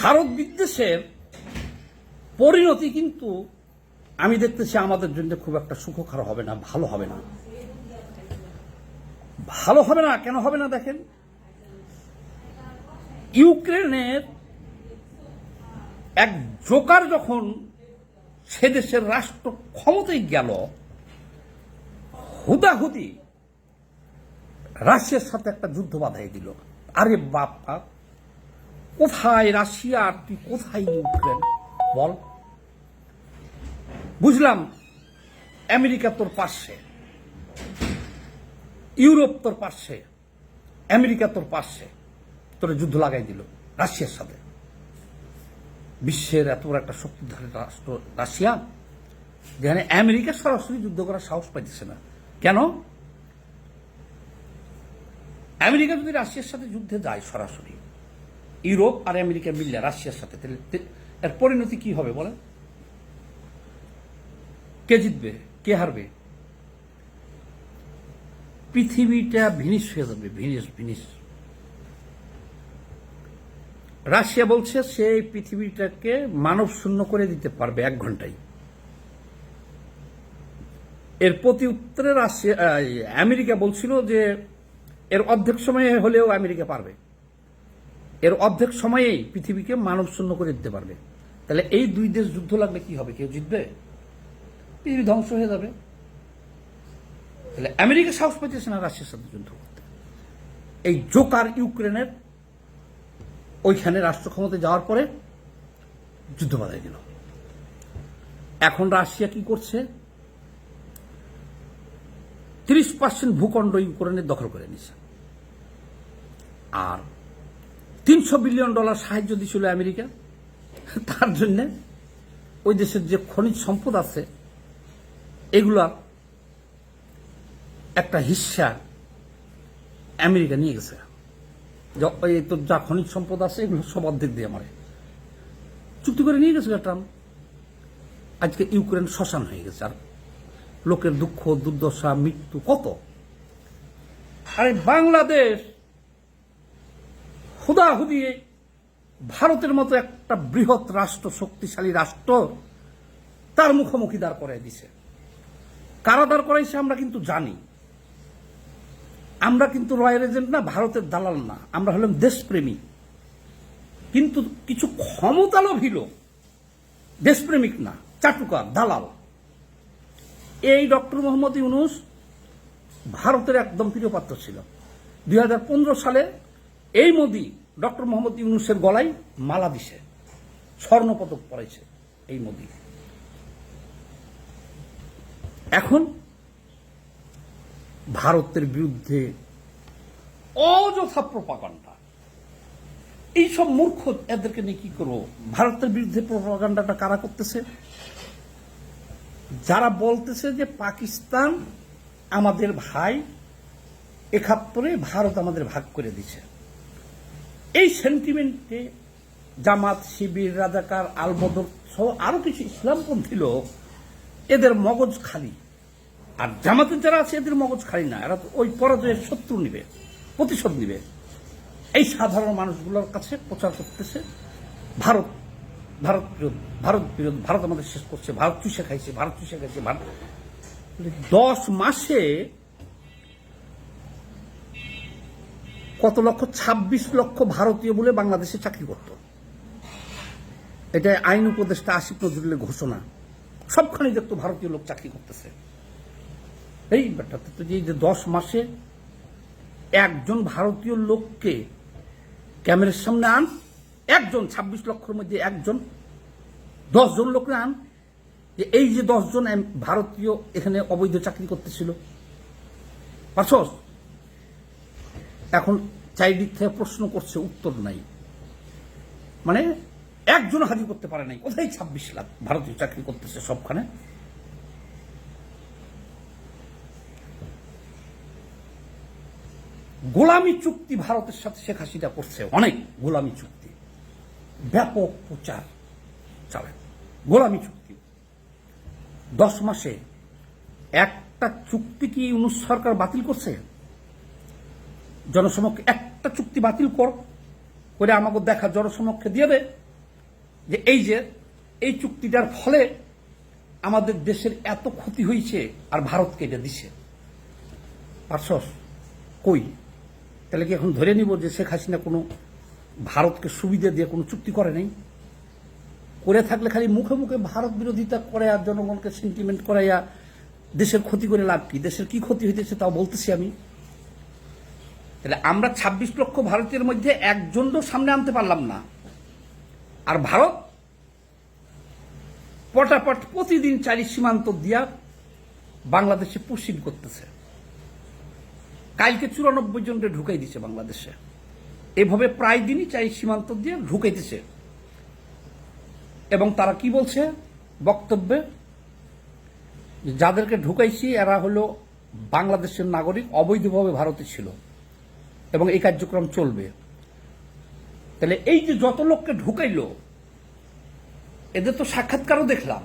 ভারত বিদ্বেষের পরিণতি কিন্তু আমি দেখতেছি আমাদের জন্য খুব একটা সুখকর হবে না, ভালো হবে না। ভালো হবে না, কেন হবে না দেখেন? ইউক্রেনের এক জোকার যখন সে দেশের রাষ্ট্র ক্ষমতায় গেল, হুদাহুদি রাশিয়ার সাথে একটা যুদ্ধ বাধাই দিল। আরে বাপ্পা কোথায় রাশিয়া আর তুই কোথায় ইউক্রেন? বল। বুঝলাম, আমেরিকা তোর পাশে, ইউরোপ তোর পাশে, আমেরিকা তোর পাশে। তোর যুদ্ধ লাগাই দিল রাশিয়ার সাথে। বিশ্বের এত বড় একটা শক্তিধারী রাষ্ট্র রাশিয়া, যেখানে আমেরিকা সরাসরি যুদ্ধ করার সাহস পাইতেছে না। কেন? আমেরিকা যদি রাশিয়ার সাথে যুদ্ধে যায় সরাসরি ইউরোপ আর আমেরিকা মিললে রাশিয়ার সাথে। তাহলে এর পরিণতি কি হবে বলেন? কে জিতবে? কে হারবে? পৃথিবীটা ভিনিস হয়ে যাবে, ভিনিস ভিনিস। রাশিয়া বলছে সে এই পৃথিবীটাকে মানব শূন্য করে দিতে পারবে এক ঘন্টায়। এর প্রতি উত্তরে রাশিয়া আমেরিকা বলছিল যে এর অর্ধেক সময়ে হলেও আমেরিকা পারবে। এর অর্ধেক সময়েই পৃথিবীকে মানব শূন্য করে দিতে পারবে। তাহলে এই দুই দেশ যুদ্ধ লাগলে কি হবে? কেউ জিতবে? পৃথিবী ধ্বংস হয়ে যাবে। তাহলে আমেরিকা সাহস পাইতেছে না রাশিয়ার সাথে যুদ্ধ করতে। এই জোকার ইউক্রেনের ওইখানে রাষ্ট্র ক্ষমতায় যাওয়ার পরে যুদ্ধ বাধাই দিল। এখন রাশিয়া কি করছে? তিরিশ পার্সেন্ট ভূখণ্ড ইউক্রেনের দখল করে নিছে আর তিনশো বিলিয়ন ডলার সাহায্য দিয়েছিল আমেরিকা। তার জন্য ওই দেশের যে খনিজ সম্পদ আছে, এগুলা একটা হিস্সা আমেরিকা নিয়ে গেছে। এই তো যা খনিজ সম্পদ আছে, এগুলো সব অর্ধেক দিয়ে মারে। চুক্তি করে নিয়ে গেছে ট্রাম্প। আজকে ইউক্রেন শ্মশান হয়ে গেছে। আর লোকের দুঃখ, দুর্দশা, মৃত্যু কত? আরে বাংলাদেশ হুদাহুদি ভারতের মতো একটা বৃহৎ রাষ্ট্র, শক্তিশালী রাষ্ট্র তার মুখোমুখি দাঁড় করাই দিছে। কারা দাঁড় করাইছে আমরা কিন্তু জানি। আমরা কিন্তু রয়্যাল এজেন্ট না, ভারতের দালাল না। আমরা হলাম দেশপ্রেমী। কিন্তু কিছু ক্ষমতালোভী লোক, দেশপ্রেমিক না, চাটুকার, দালাল। এই ডক্টর মোহাম্মদ ইউনুস ভারতের একদম প্রিয় পাত্র ছিল। দুই হাজার পনেরো সালে এই মোদি, ডক্টর মোহাম্মদ ইউনুসের গলায় মালা দিছে, স্বর্ণপদক পড়াইছে এই মোদি। এখন ভারতের বিরুদ্ধে অযথা প্রপাগান্ডা। এইসব মূর্খ এদেরকে নিয়ে কি করব? ভারতের বিরুদ্ধে প্রপাগান্ডাটা কারা করতেছে? যারা বলতেছে যে পাকিস্তান আমাদের ভাই, একাত্তরে ভারত আমাদের ভাগ করে দিছে। এই সেন্টিমেন্টে জামাত, শিবির, রাজাকার, আলবদর সহ আরও কিছু ইসলামপন্থী লোক এদের মগজ খালি। আর জামাতের যারা আছে, এদের মগজ খালি না। এরা তো ওই পরাজয়ের শত্রু নিবে, প্রতিশোধ নিবে। এই সাধারণ মানুষগুলোর কাছে প্রচার করতেছে, ভারত ভারত বিরোধ ভারত বিরোধ, ভারত আমাদের শেষ করছে, ভারত চুষে খাইছে, ভারত চুষে খাইছে, ভারত দশ মাসে কত লক্ষ? ২৬ লক্ষ ভারতীয় বলে বাংলাদেশে চাকরি করত। এটা আইন উপদেষ্টা আশিক নজরুলের ঘোষণা। সবখানে দেখতো ভারতীয় লোক চাকরি করতেছে। এই ব্যাপারটা তো যে এই যে দশ মাসে একজন ভারতীয় লোককে ক্যামেরার সামনে আন, একজন ২৬ লক্ষের মধ্যে একজন, দশজন লোককে আন, যে এই যে দশজন ভারতীয় এখানে অবৈধ চাকরি করতেছিল। এখন চারিদিক থেকে প্রশ্ন করছে, উত্তর নাই। মানে একজন হাজির করতে পারে নাই। কোথায় ছাব্বিশ লাখ ভারতীয় চাকরি করতেছে সবখানে? গোলামী চুক্তি ভারতের সাথে শেখ হাসিনা করছে, অনেক গোলামী চুক্তি। ব্যাপক প্রচার চালায়। গোলামী চুক্তি। দশ মাসে একটা চুক্তি কি ইউনুস সরকার বাতিল করছে? জনসমক্ষে একটা চুক্তি বাতিল কর, করে আমাকে দেখা জনসমক্ষে দিয়ে দে, যে এই যে, এই চুক্তিটার ফলে আমাদের দেশের এত ক্ষতি হয়েছে আর ভারতকে এটা দিছে। পারছস কই? তাহলে কি এখন ধরে নিব যে শেখ হাসিনা কোনো ভারতকে সুবিধা দিয়ে কোনো চুক্তি করে নাই? করে থাকলে খালি মুখে মুখে ভারত বিরোধিতা করে আর জনগণকে সেন্টিমেন্ট করাইয়া দেশের ক্ষতি করে লাভ কি? দেশের কি ক্ষতি হইতেছে তাও বলতেছি আমি। তাহলে আমরা ২৬ লক্ষ ভারতীয়ের মধ্যে একজনও সামনে আনতে পারলাম না। আর ভারত পটাপট প্রতিদিন চারি সীমান্ত দিয়া বাংলাদেশে পুশিং করতেছে। কালকে চুরানব্বই জনকে ঢুকাই দিছে বাংলাদেশে। এভাবে প্রায় দিনই চাই সীমান্ত দিয়ে ঢুকাইতেছে। এবং তারা কি বলছে? বক্তব্যে যাদেরকে ঢুকাইছি, এরা হলো বাংলাদেশের নাগরিক, অবৈধভাবে ভারতে ছিল। এবং এই কার্যক্রম চলবে। তাহলে এই যে যত লোককে ঢুকাইলো, এদের তো সাক্ষাৎকারও দেখলাম।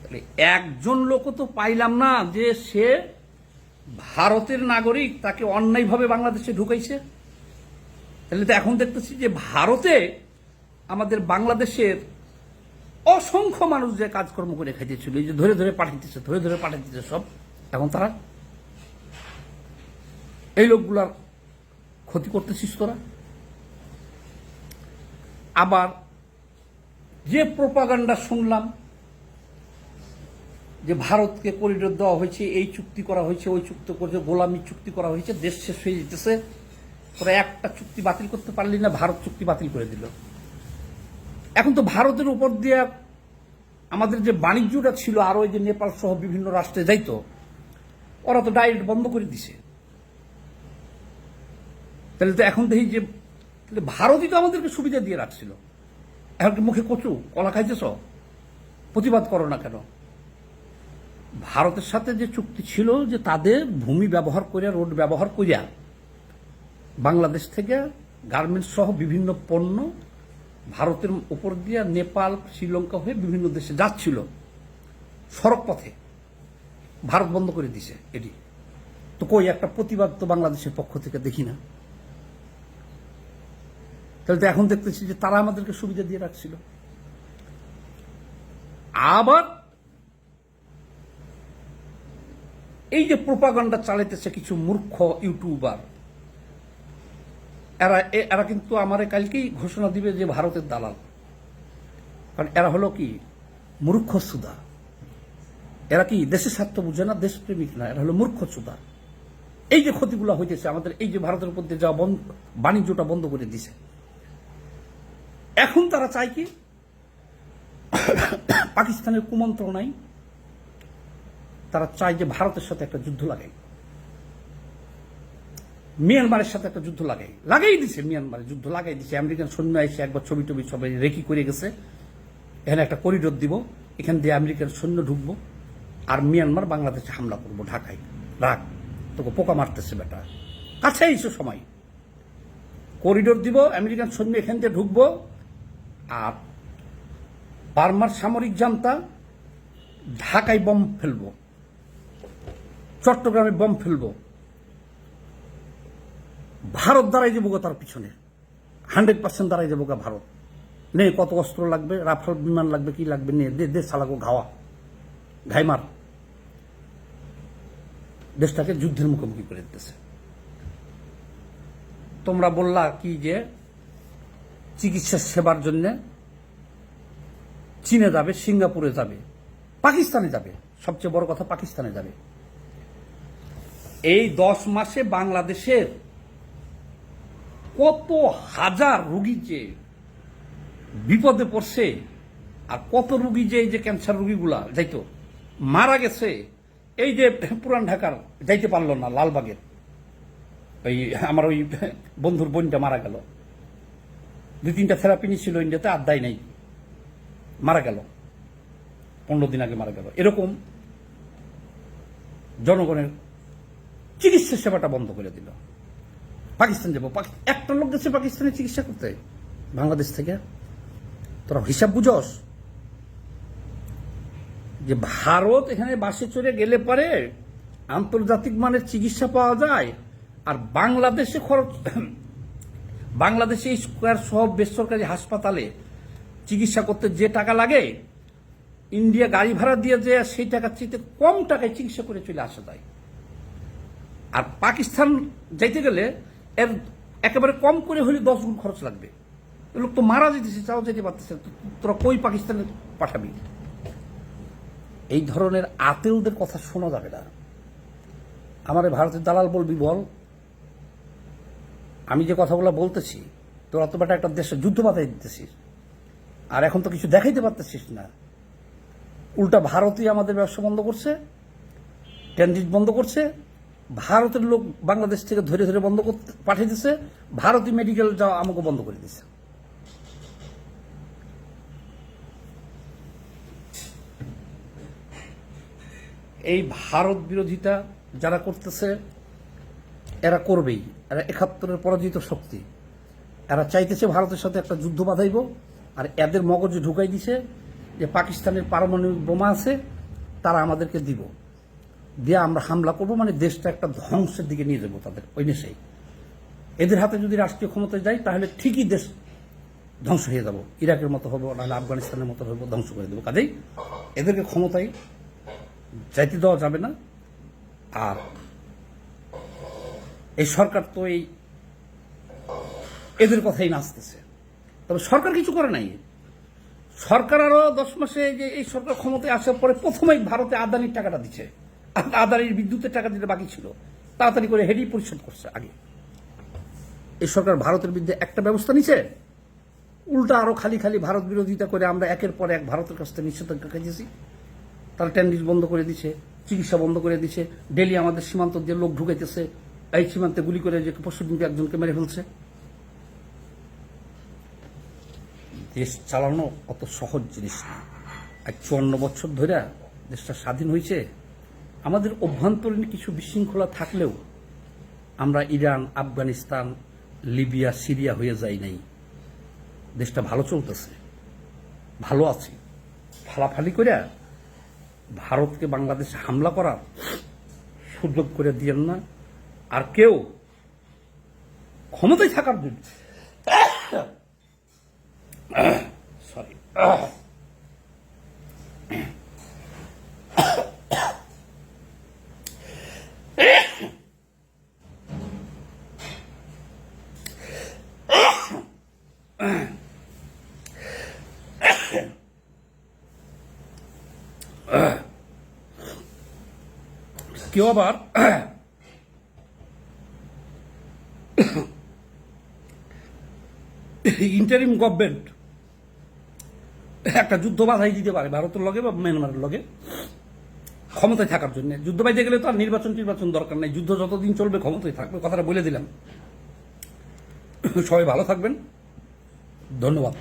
তাহলে একজন লোকও তো পাইলাম না যে সে ভারতের নাগরিক, তাকে অন্যায়ভাবে বাংলাদেশে ঢুকাইছে। তাহলে তো এখন দেখতেছি যে ভারতে আমাদের বাংলাদেশের অসংখ্য মানুষ যে কাজকর্ম করে খাইতেছিল, এই যে ধরে ধরে পাঠাইতেছে, ধরে ধরে পাঠাইতেছে সব, এখন তারা এই লোকগুলার ক্ষতি করতেছিস তোরা? আবার যে প্রোপাগান্ডা শুনলাম যে ভারতকে করিডোর দেওয়া হয়েছে, এই চুক্তি করা হয়েছে, ওই চুক্তি করেছে, গোলামি চুক্তি করা হয়েছে, দেশ শেষ হয়ে যেতেছে, তোরা একটা চুক্তি বাতিল করতে পারলি না, ভারত চুক্তি বাতিল করে দিল। এখন তো ভারতের উপর দিয়ে আমাদের যে বাণিজ্যটা ছিল, আরও ওই যে নেপাল সহ বিভিন্ন রাষ্ট্রে যাইতো, ওরা তো ডাইরেক্ট বন্ধ করে দিছে। তাহলে তো এখন দেখি যে ভারতই তো আমাদেরকে সুবিধা দিয়ে রাখছিল। এখন মুখে কচু, কলা খাইতেছ? প্রতিবাদ করো না কেন? ভারতের সাথে যে চুক্তি ছিল যে তাদের ভূমি ব্যবহার করিয়া, রোড ব্যবহার করিয়া বাংলাদেশ থেকে গার্মেন্টস সহ বিভিন্ন পণ্য ভারতের উপর দিয়ে নেপাল, শ্রীলঙ্কা হয়ে বিভিন্ন দেশে যাচ্ছিল। সড়ক পথে ভারত বন্ধ করে দিছে এটি। তো কই, একটা প্রতিবাদ তো বাংলাদেশের পক্ষ থেকে দেখি না। তাহলে তো এখন দেখতেছি যে তারা আমাদেরকে সুবিধা দিয়ে রাখছিল। আবার এই যে প্রোপাগান্ডা চালাইতেছে কিছু মূর্খ ইউটিউবার, এরা এরা কিন্তু আমারে কালকেই ঘোষণা দিবে যে ভারতের দালাল। কারণ এরা হলো কি? মূর্খ সুদা এরা কি দেশের স্বার্থ বুঝে না, দেশপ্রেমিক না, এরা হলো মূর্খ সুদা এই যে ক্ষতিগুলো হইতেছে আমাদের, এই যে ভারতের উপর দিয়ে যাওয়া বন্ধ বাণিজ্যটা বন্ধ করে দিছে। এখন তারা চায় কি? পাকিস্তানের কুমন্ত্রণায় তারা চায় যে ভারতের সাথে একটা যুদ্ধ লাগে। মিয়ানমারের সাথে একটা যুদ্ধ লাগাই লাগাই দিছে মিয়ানমারে যুদ্ধ, লাগাই দিছে। আমেরিকান সৈন্য এসে একবার ছবি টবি সবাই রেকি করে গেছে। এখানে একটা করিডোর দিব, এখান দিয়ে আমেরিকান সৈন্য ঢুকবো আর মিয়ানমার বাংলাদেশে হামলা করব ঢাকায়। রাখ, তোকে পোকা মারতেছে বেটা। কাছে এসে সময় করিডোর দিব, আমেরিকান সৈন্য এখান দিয়ে ঢুকবো। আর বার্মার সামরিক জান্তা, ঢাকায় বম ফেলব, চট্টগ্রামে বম ফেলব, ভারত দাঁড়াই যাব তার পিছনে, হান্ড্রেড পার্সেন্ট দাঁড়াই যাব ভারত। নে, কত অস্ত্র লাগবে, রাফাল বিমান লাগবে, কি লাগবে, নে, দে দে ঘাওয়া ঘাইমার দেশটাকে যুদ্ধের মুখোমুখি করে দিতেছে। তোমরা বললা কি যে চিকিৎসা সেবার জন্য চীনে যাবে, সিঙ্গাপুরে যাবে, পাকিস্তানে যাবে, সবচেয়ে বড় কথা পাকিস্তানে যাবে। এই দশ মাসে বাংলাদেশের কত হাজার রুগী যে বিপদে পড়ছে আর কত রুগী যে এই যে ক্যান্সার রুগীগুলা যাইতো, মারা গেছে, এই যে পুরান ঢাকার যাইতে পারল না, লালবাগের। ওই আমার ওই বন্ধুর বোনটা মারা গেল। দুই তিনটা থেরাপি নিচ্ছিল ইন্ডিয়াতে আর দেয় নাই। মারা গেল। পনেরো দিন আগে মারা গেল। এরকম জনগণের চিকিৎসা সেবাটা বন্ধ করে দিল। পাকিস্তান যাব। একটা লোক গেছে পাকিস্তানে চিকিৎসা করতে। বাংলাদেশ থেকে। তোরা হিসাব বুঝস যে ভারত এখানে বাসে চড়ে গেলে পরে আন্তর্জাতিক মানের চিকিৎসা পাওয়া যায়, আর বাংলাদেশে খরচ বাংলাদেশে স্কোয়ার সহ বেসরকারি হাসপাতালে চিকিৎসা করতে যে টাকা লাগে, ইন্ডিয়া গাড়ি ভাড়া দিয়ে যে সেই টাকার চেয়ে কম টাকায় চিকিৎসা করে চলে আসা যায়। আর পাকিস্তান যাইতে গেলে এর একেবারে কম করে হলে দশ গুণ খরচ লাগবে। লোক তো মারা যেতেছে তাও যেতে পারতেছে তোরা কই পাকিস্তানে পাঠাবি? এই ধরনের আতেলদের কথা শোনা যাবে না। আমার ভারতের দালাল বলবি বল আমি যে কথাগুলো বলতেছি, তোরা বেটা একটা দেশে যুদ্ধ বাধাই দিতেছিস। আর এখন তো কিছু দেখাইতে পারতেছিস না। উল্টা ভারতই আমাদের ব্যবসা বন্ধ করছে, ট্রানজিট বন্ধ করছে, ভারতের লোক বাংলাদেশ থেকে ধরে ধরে বন্ধ করতে পাঠিয়ে দিছে ভারতীয় মেডিকেল যাওয়া আমাকে বন্ধ করে দিছে। এই ভারত বিরোধিতা যারা করতেছে, এরা করবেই। এরা একাত্তরের পরাজিত শক্তি। এরা চাইতেছে ভারতের সাথে একটা যুদ্ধ বাঁধাইব, আর এদের মগজে ঢুকাই দিছে যে পাকিস্তানের পারমাণবিক বোমা আছে, তারা আমাদেরকে দিব। দিয়ে আমরা হামলা করব মানে দেশটা একটা ধ্বংসের দিকে নিয়ে যাব তাদের, ওই নেশাই এদের হাতে যদি রাষ্ট্রীয় ক্ষমতায় যায় তাহলে ঠিকই দেশ ধ্বংস হয়ে যাব। ইরাকের মতো হব, নাহলে আফগানিস্তানের মতো হব, ধ্বংস করে দেবো। কাজেই এদেরকে ক্ষমতায় যাইতে দেওয়া যাবে না। আর এই সরকার তো এই এদের কথাই নাচতেছে। তবে সরকার কিছু করে নাই। সরকার আরও দশ মাসে যে এই সরকার ক্ষমতায় আসার পরে প্রথমেই ভারতে আদানির টাকাটা দিচ্ছে আদানির বিদ্যুতের টাকা দিতে বাকি ছিল, তাড়াতাড়ি করে হেডি পরিশোধ করছে আগে। এই সরকার ভারতের বিরুদ্ধে একটা ব্যবস্থা নিছে? উল্টা আরও খালি খালি ভারত বিরোধিতা করে আমরা একের পর এক ভারতের কাছ থেকে নিষেধাজ্ঞা খেয়েছি তারা ট্যান্ডিস বন্ধ করে দিছে, চিকিৎসা বন্ধ করে দিছে। ডেলি আমাদের সীমান্ত দিয়ে লোক ঢুকাইতেছে এই সীমান্তে গুলি করে যে পরশু দিনকে একজনকে মেরে ফেলছে। দেশ চালানো অত সহজ জিনিস না। এক চুয়ান্ন বছর ধরে দেশটা স্বাধীন হয়েছে। আমাদের অভ্যন্তরীণ কিছু বিশৃঙ্খলা থাকলেও আমরা ইরান, আফগানিস্তান, লিবিয়া, সিরিয়া হয়ে যাই নাই। দেশটা ভালো চলতেছে, ভালো আছে। ফালাফালি করে ভারতকে বাংলাদেশে হামলা করার সুযোগ করে দিয়েন না। আর কেউ ক্ষমতায় থাকার জন্য সরি কেউ আবার ইন্টারিম গভর্নমেন্ট একটা যুদ্ধ বাধাই দিতে পারে, ভারতের লগে বা মিয়ানমারের লগে। ক্ষমতায় থাকার জন্য। যুদ্ধ বাইতে গেলে তো আর নির্বাচন নির্বাচন দরকার নেই। যুদ্ধ যতদিন চলবে, ক্ষমতায় থাকবে, কথাটা বলে দিলাম। সবাই ভালো থাকবেন। ধন্যবাদ।